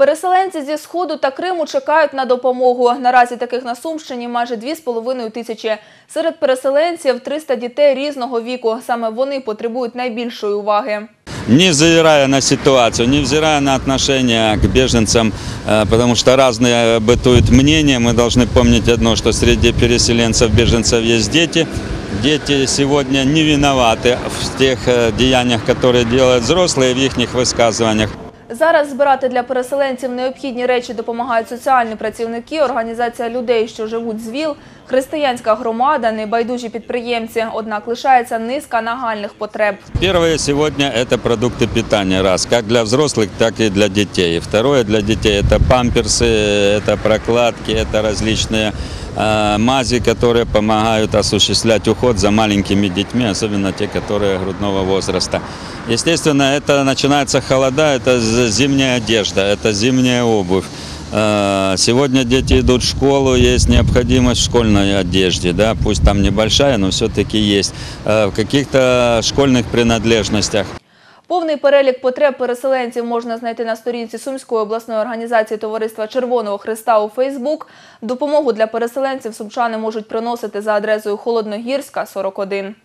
Переселенці зі Сходу та Криму чекають на допомогу. Наразі таких на Сумщині майже 2,5 тисячі. Серед переселенців 300 дітей різного віку. Саме вони потребують найбільшої уваги. Невзирая на ситуацию, невзирая на отношение к беженцам, э, потому что разные бытуют мнения, мы должны помнить одно, что среди переселенцев, беженцев есть дети. Дети сегодня не виноваты в тех э, деяниях, которые делают взрослые в их высказываниях. Зараз збирати для переселенців необхідні речі допомагають соціальні працівники, організація людей, що живуть з ВІЛ, християнська громада, небайдужі підприємці. Однак лишається низка нагальних потреб. Первое сегодня это продукты питания, раз, как для взрослых, так и для детей. Второе для детей это памперсы, это прокладки, это различные э, мази, которые помогают осуществлять уход за маленькими детьми, особенно те, которые грудного возраста. Естественно, это начинается холода, это зимняя одежда, это зимняя обувь. Э, Сегодня дети идут в школу, есть необходимость в школьной одежде, да, пусть там небольшая, но все-таки есть. Э, В каких-то школьных принадлежностях. Повний перелік потреб переселенців можна знайти на сторінці Сумської обласної організації Товариства Червоного Христа у Фейсбук. Допомогу для переселенців сумчани можуть приносити за адресою Холодногірська, 41.